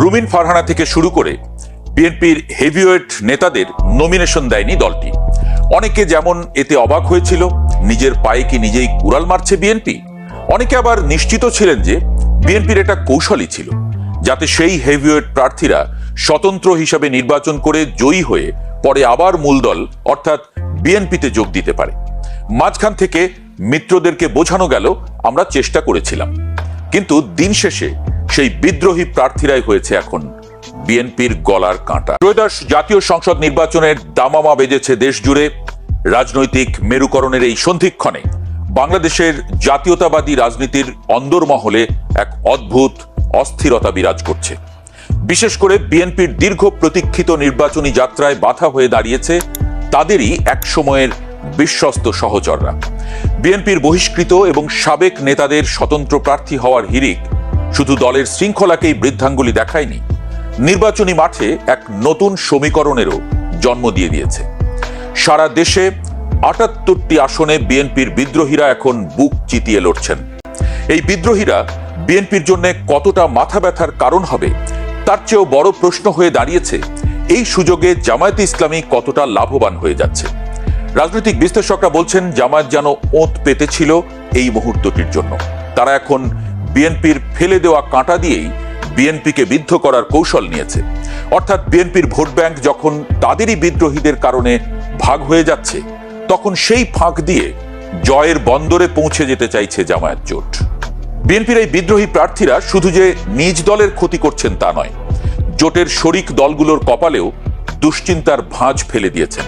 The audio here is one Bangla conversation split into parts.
রুমিন ফারহানা থেকে শুরু করে বিএনপির হেভিওয়েট নেতাদের নমিনেশন দেয়নি দলটি। অনেকে যেমন এতে অবাক হয়েছিল, নিজের পায়ে কি নিজেই কুড়াল মারছে বিএনপি? অনেকে আবার নিশ্চিত ছিলেন যে বিএনপির এটা কৌশলই ছিল, যাতে সেই হেভিওয়েট প্রার্থীরা স্বতন্ত্র হিসাবে নির্বাচন করে জয়ী হয়ে পরে আবার মূল দল, অর্থাৎ বিএনপিতে যোগ দিতে পারে। মাঝখান থেকে মিত্রদেরকে বোঝানো গেল, আমরা চেষ্টা করেছিলাম। কিন্তু দিন শেষে সেই বিদ্রোহী প্রার্থীরাই হয়েছে এখন বিএনপির গলার কাঁটা। ত্রয়োদশ জাতীয় সংসদ নির্বাচনের দামামা বেজেছে দেশ জুড়ে রাজনৈতিক মেরুকরণের এই সন্ধিক্ষণে বাংলাদেশের জাতীয়তাবাদী রাজনীতির অন্দরমহলে এক অদ্ভুত অস্থিরতা বিরাজ করছে। বিশেষ করে বিএনপির দীর্ঘ প্রতীক্ষিত নির্বাচনী যাত্রায় বাধা হয়ে দাঁড়িয়েছে তাদেরই এক সময়ের বিশ্বস্ত সহচররা। বিএনপির বহিষ্কৃত এবং সাবেক নেতাদের স্বতন্ত্র প্রার্থী হওয়ার হিরিক শুধু দলের শৃঙ্খলাকেই বৃদ্ধাঙ্গুলি দেখায়নি, নির্বাচনী মাঠে এক নতুন সমীকরণেরও জন্ম দিয়ে দিয়েছে। সারা দেশে আটাত্তরটি আসনে বিএনপির বিদ্রোহীরা এখন বুক চিতিয়ে লড়ছেন। এই বিদ্রোহীরা বিএনপির জন্য কতটা মাথা ব্যথার কারণ হবে, তার চেয়েও বড় প্রশ্ন হয়ে দাঁড়িয়েছে, এই সুযোগে জামায়াতে ইসলামী কতটা লাভবান হয়ে যাচ্ছে। রাজনৈতিক বিশ্লেষকরা বলছেন, জামায়াত যেন ওঁত পেতেছিল এই মুহূর্তটির জন্য। তারা এখন বিএনপির ফেলে দেওয়া কাঁটা দিয়েই বিএনপিকে বিদ্ধ করার কৌশল নিয়েছে। অর্থাৎ বিএনপির ভোট ব্যাংক যখন তাদেরই বিদ্রোহীদের কারণে ভাগ হয়ে যাচ্ছে, তখন সেই ফাঁক দিয়ে জয়ের বন্দরে পৌঁছে যেতে চাইছে জামায়াত জোট। বিএনপির এই বিদ্রোহী প্রার্থীরা শুধু যে নিজ দলের ক্ষতি করছেন তা নয়, জোটের শরিক দলগুলোর কপালেও দুশ্চিন্তার ভাঁজ ফেলে দিয়েছেন।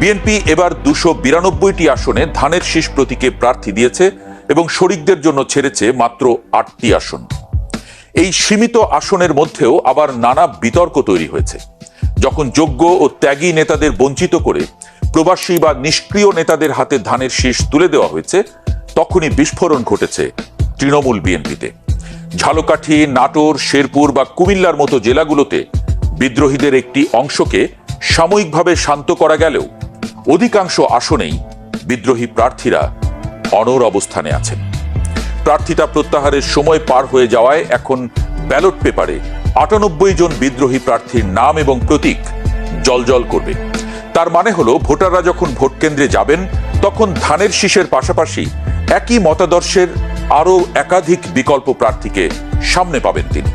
বিএনপি এবার দুশো বিরানব্বইটি আসনে ধানের শীষ প্রতীকে প্রার্থী দিয়েছে এবং শরিকদের জন্য ছেড়েছে মাত্র আটটি আসন। এই সীমিত আসনের মধ্যেও আবার নানা বিতর্ক তৈরি হয়েছে। যখন যোগ্য ও ত্যাগী নেতাদের বঞ্চিত করে প্রবাসী বা নিষ্ক্রিয় নেতাদের হাতে ধানের শীষ তুলে দেওয়া হয়েছে, তখনই বিস্ফোরণ ঘটেছে তৃণমূল বিএনপিতে। ঝালকাঠি, নাটোর, শেরপুর বা কুমিল্লার মতো জেলাগুলোতে বিদ্রোহীদের একটি অংশকে সাময়িকভাবে শান্ত করা গেলেও অধিকাংশ আসনেই বিদ্রোহী প্রার্থীরা অনর অবস্থানে আছেন। প্রার্থিতা প্রত্যাহারের সময় পার হয়ে যাওয়ায় এখন ব্যালট পেপারে আটানব্বই জন বিদ্রোহী প্রার্থীর নাম এবং প্রতীক জলজল করবে। তার মানে হলো, ভোটাররা যখন ভোট কেন্দ্রে যাবেন, তখন ধানের শীষের পাশাপাশি একই মতাদর্শের আরও একাধিক বিকল্প প্রার্থীকে সামনে পাবেন তিনি।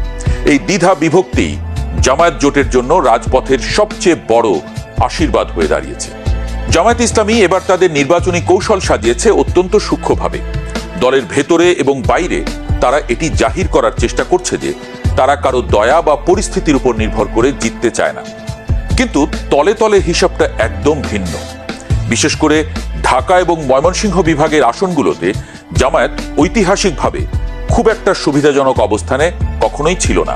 এই দ্বিধা বিভক্তি জামায়াত জোটের জন্য রাজপথের সবচেয়ে বড় আশীর্বাদ হয়ে দাঁড়িয়েছে। জামায়াত ইসলামী এবার তাদের নির্বাচনী কৌশল সাজিয়েছে অত্যন্ত সূক্ষ্মভাবে। দলের ভেতরে এবং বাইরে তারা এটি জাহির করার চেষ্টা করছে যে তারা কারও দয়া বা পরিস্থিতির উপর নির্ভর করে জিততে চায় না। কিন্তু তলে তলে হিসাবটা একদম ভিন্ন। বিশেষ করে ঢাকা এবং ময়মনসিংহ বিভাগের আসনগুলোতে জামায়াত ঐতিহাসিকভাবে খুব একটা সুবিধাজনক অবস্থানে কখনোই ছিল না।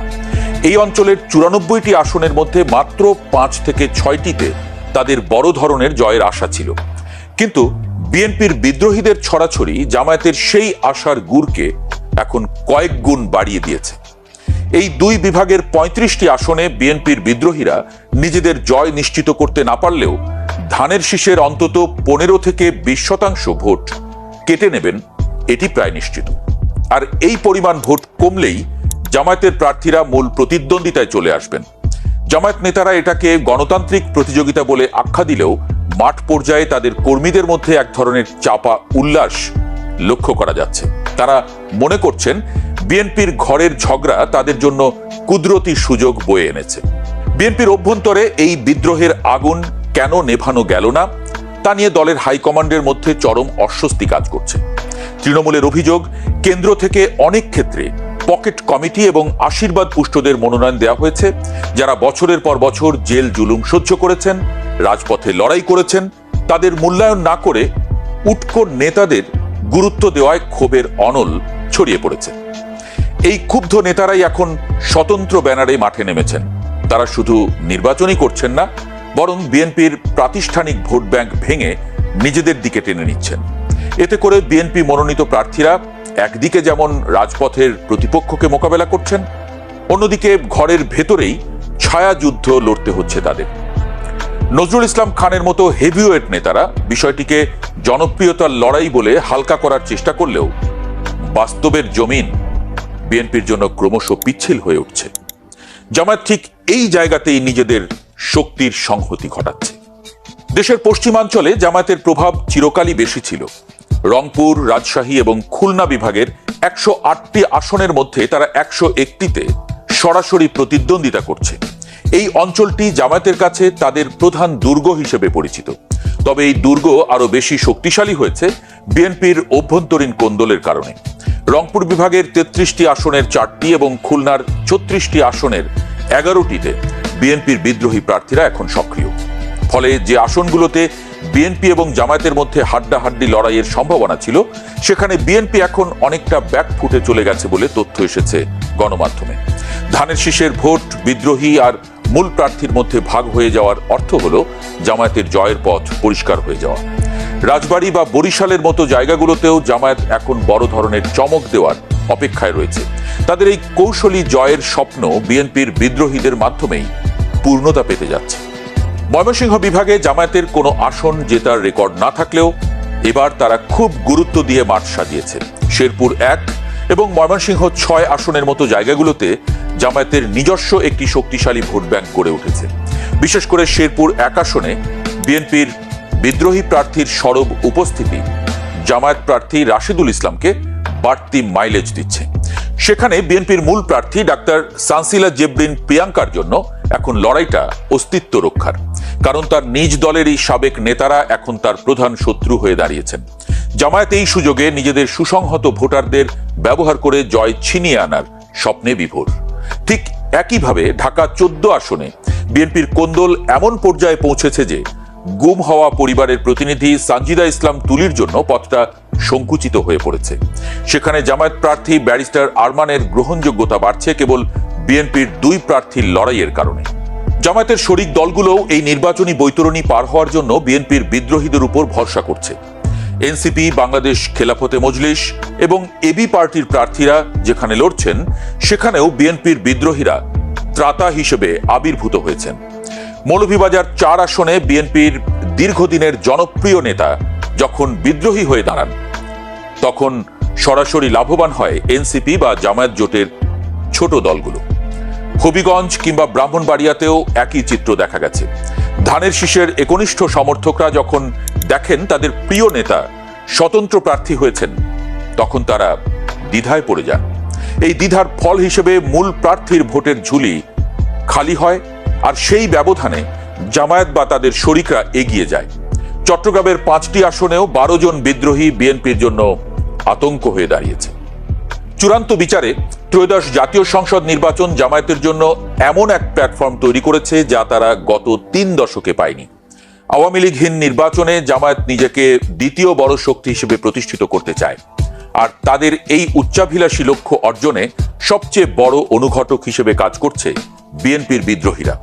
এই অঞ্চলের চুরানব্বইটি আসনের মধ্যে মাত্র পাঁচ থেকে ছয়টিতে তাদের বড় ধরনের জয়ের আশা ছিল। কিন্তু বিএনপির বিদ্রোহীদের ছড়াছড়ি জামায়াতের সেই আশার গুড়কে এখন কয়েক গুণ বাড়িয়ে দিয়েছে। এই দুই বিভাগের পঁয়ত্রিশটি আসনে বিএনপির বিদ্রোহীরা নিজেদের জয় নিশ্চিত করতে না পারলেও ধানের শীষের অন্তত পনেরো থেকে বিশ শতাংশ ভোট কেটে নেবেন, এটি প্রায় নিশ্চিত। আর এই পরিমাণ ভোট কমলেই জামায়াতের প্রার্থীরা মূল প্রতিদ্বন্দ্বিতায় চলে আসবেন। জামায়াত নেতারা এটাকে গণতান্ত্রিক প্রতিযোগিতা বলে আখ্যা দিলেও মাঠ পর্যায়ে তাদের কর্মীদের মধ্যে এক ধরনের চাপা উল্লাস লক্ষ্য করা যাচ্ছে। তারা মনে করছেন, বিএনপির ঘরের ঝগড়া তাদের জন্য কুদরতি সুযোগ বয়ে এনেছে। বিএনপির অভ্যন্তরে এই বিদ্রোহের আগুন কেন নেভানো গেল না, তা নিয়ে দলের হাইকমান্ডের মধ্যে চরম অস্বস্তি কাজ করছে। তৃণমূলের অভিযোগ, কেন্দ্র থেকে অনেক ক্ষেত্রে পকেট কমিটি এবং আশীর্বাদ পুষ্টদের মনোনয়ন দেওয়া হয়েছে, যারা বছরের পর বছর জেল জুলুম সহ্য করেছেন, রাজপথে লড়াই করেছেন, তাদের মূল্যায়ন না করে উটকো নেতাদের গুরুত্ব দেওয়ায় ক্ষোভের অনল ছড়িয়ে পড়েছে। এই ক্ষুব্ধ নেতারাই এখন স্বতন্ত্র ব্যানারে মাঠে নেমেছেন। তারা শুধু নির্বাচনই করছেন না, বরং বিএনপির প্রাতিষ্ঠানিক ভোট ব্যাংক ভেঙে নিজেদের দিকে টেনে নিচ্ছেন। এতে করে বিএনপি মনোনীত প্রার্থীরা একদিকে যেমন রাজপথের প্রতিপক্ষকে মোকাবেলা করছেন, অন্যদিকে ঘরের ভেতরেই ছায়া যুদ্ধ লড়তে হচ্ছে তাদের। নজরুল ইসলাম খানের মতো হেভিওয়েট নেতারা বিষয়টিকে জনপ্রিয়তার লড়াই বলে হালকা করার চেষ্টা করলেও বাস্তবের জমিন বিএনপির জন্য ক্রমশ পিচ্ছিল হয়ে উঠছে। জামায়াত ঠিক এই জায়গাতেই নিজেদের শক্তির সংহতি ঘটাচ্ছে। দেশের পশ্চিমাঞ্চলে জামায়াতের প্রভাব চিরকালই বেশি ছিল। রংপুর, রাজশাহী এবং খুলনা বিভাগের একশো আটটি আসনের মধ্যে তারা একশো একটিতে সরাসরি প্রতিদ্বন্দ্বিতা করছে। এই অঞ্চলটি জামায়াতের কাছে তাদের প্রধান দুর্গ হিসেবে পরিচিত। তবে এই দুর্গ আরও বেশি শক্তিশালী হয়েছে বিএনপির অভ্যন্তরীণ কোন্দলের কারণে। রংপুর বিভাগের তেত্রিশটি আসনের চারটি এবং খুলনার ছত্রিশটি আসনের এগারোটিতে বিএনপির বিদ্রোহী প্রার্থীরা এখন সক্রিয়। ফলে যে আসনগুলোতে বিএনপি এবং জামায়াতের মধ্যে হাড্ডাহাড্ডি লড়াইয়ের সম্ভাবনা ছিল। সেখানে বিএনপি এখন অনেকটা ব্যাক ফুটে চলে গেছে বলে তথ্য এসেছে গণমাধ্যমে। ধানের শীষের ভোট, বিদ্রোহী আর মূল প্রার্থীর মধ্যে ভাগ হয়ে যাওয়ার অর্থ হল জামায়াতের জয়ের পথ পরিষ্কার হয়ে যাওয়া। রাজবাড়ী বা বরিশালের মতো জায়গাগুলোতেও জামায়াত এখন বড় ধরনের চমক দেওয়ার অপেক্ষায় রয়েছে। তাদের এই কৌশলী জয়ের স্বপ্ন বিএনপির বিদ্রোহীদের মাধ্যমেই পূর্ণতা পেতে যাচ্ছে। ময়মনসিংহ বিভাগে জামায়াতের কোনো আসন জেতার রেকর্ড না থাকলেও এবার তারা খুব গুরুত্ব দিয়ে মাঠ সাজিয়েছে। শেরপুর এক এবং ময়মনসিংহ ছয় আসনের মতো জায়গাগুলোতে জামায়াতের নিজস্ব একটি শক্তিশালী ভোট ব্যাংক গড়ে উঠেছে। বিশেষ করে শেরপুর এক আসনে বিএনপির বিদ্রোহী প্রার্থীর সরব উপস্থিতি জামায়াত প্রার্থী রাশিদুল ইসলামকে বাড়তি মাইলেজ দিচ্ছে। সেখানে বিএনপির মূল প্রার্থী ডাক্তার সানসিলা জেবরিন প্রিয়াঙ্কার জন্য এখন লড়াইটা অস্তিত্ব রক্ষার। কারণ তার নিজ দলেরই সাবেক নেতারা এখন তার প্রধান শত্রু হয়ে দাঁড়িয়েছেন। জামায়াত এই সুযোগে নিজেদের সুসংহত ভোটারদের ব্যবহার করে জয় ছিনিয়ে আনার স্বপ্নে বিভোর। ঠিক একইভাবে ঢাকা চোদ্দ আসনে বিএনপির কোন্দল এমন পর্যায়ে পৌঁছেছে যে গুম হওয়া পরিবারের প্রতিনিধি সানজিদা ইসলাম তুলির জন্য পথটা সংকুচিত হয়ে পড়েছে। সেখানে জামায়াত প্রার্থী ব্যারিস্টার আরমানের গ্রহণযোগ্যতা বাড়ছে কেবল বিএনপির দুই প্রার্থীর লড়াইয়ের কারণে। জামায়াতের শরিক দলগুলোও এই নির্বাচনী বৈতরণী পার হওয়ার জন্য বিএনপির বিদ্রোহীদের উপর ভরসা করছে। এনসিপি, বাংলাদেশ খেলাফতে মজলিস এবং এবি পার্টির প্রার্থীরা যেখানে লড়ছেন, সেখানেও বিএনপির বিদ্রোহীরা ত্রাতা হিসেবে আবির্ভূত হয়েছেন। মৌলভীবাজার চার আসনে বিএনপির দীর্ঘদিনের জনপ্রিয় নেতা যখন বিদ্রোহী হয়ে দাঁড়ান, তখন সরাসরি লাভবান হয় এনসিপি বা জামায়াত জোটের ছোট দলগুলো। হবিগঞ্জ কিংবা ব্রাহ্মণবাড়িয়াতেও একই চিত্র দেখা গেছে। ধানের শীষের একনিষ্ঠ সমর্থকরা যখন দেখেন তাদের প্রিয় নেতা স্বতন্ত্র প্রার্থী হয়েছেন, তখন তারা দ্বিধায় পড়ে যান। এই দ্বিধার ফল হিসেবে মূল প্রার্থীর ভোটের ঝুলি খালি হয় আর সেই ব্যবধানে জামায়াত বা তাদের শরিকরা এগিয়ে যায়। চট্টগ্রামের পাঁচটি আসনেও বারো জন বিদ্রোহী বিএনপির জন্য আতঙ্ক হয়ে দাঁড়িয়েছে। চূড়ান্ত বিচারে ত্রয়োদশ জাতীয় সংসদ নির্বাচন জামায়াতের জন্য এমন এক প্ল্যাটফর্ম তৈরি করেছে যা তারা গত তিন দশকে পায়নি। আওয়ামী লীগহীন নির্বাচনে জামায়াত নিজেকে দ্বিতীয় বড় শক্তি হিসেবে প্রতিষ্ঠিত করতে চায়। আর তাদের এই উচ্চাভিলাষী লক্ষ্য অর্জনে সবচেয়ে বড় অনুঘটক হিসেবে কাজ করছে বিএনপির বিদ্রোহীরা।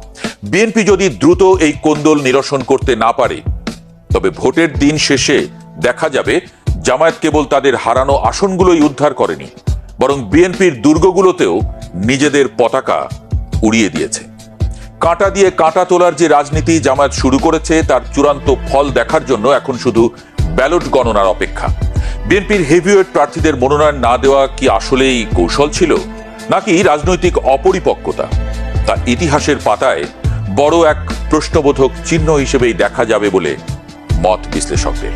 বিএনপি যদি দ্রুত এই কোন্দল নিরসন করতে না পারে, তবে ভোটের দিন শেষে দেখা যাবে জামায়াত কেবল তাদের হারানো আসনগুলোই উদ্ধার করেনি বরং বিএনপির দুর্গগুলোতেও নিজেদের পতাকা উড়িয়ে দিয়েছে। কাঁটা দিয়ে কাঁটা তোলার যে রাজনীতি জামায়াত শুরু করেছে, তার চূড়ান্ত ফল দেখার জন্য এখন শুধু ব্যালট গণনার অপেক্ষা। বিএনপির হেভিওয়েট প্রার্থীদের মনোনয়ন না দেওয়া কি আসলেই কৌশল ছিল, নাকি রাজনৈতিক অপরিপক্কতা? তা ইতিহাসের পাতায় বড় এক প্রশ্নবোধক চিহ্ন হিসেবেই দেখা যাবে বলে মত বিশ্লেষকদের।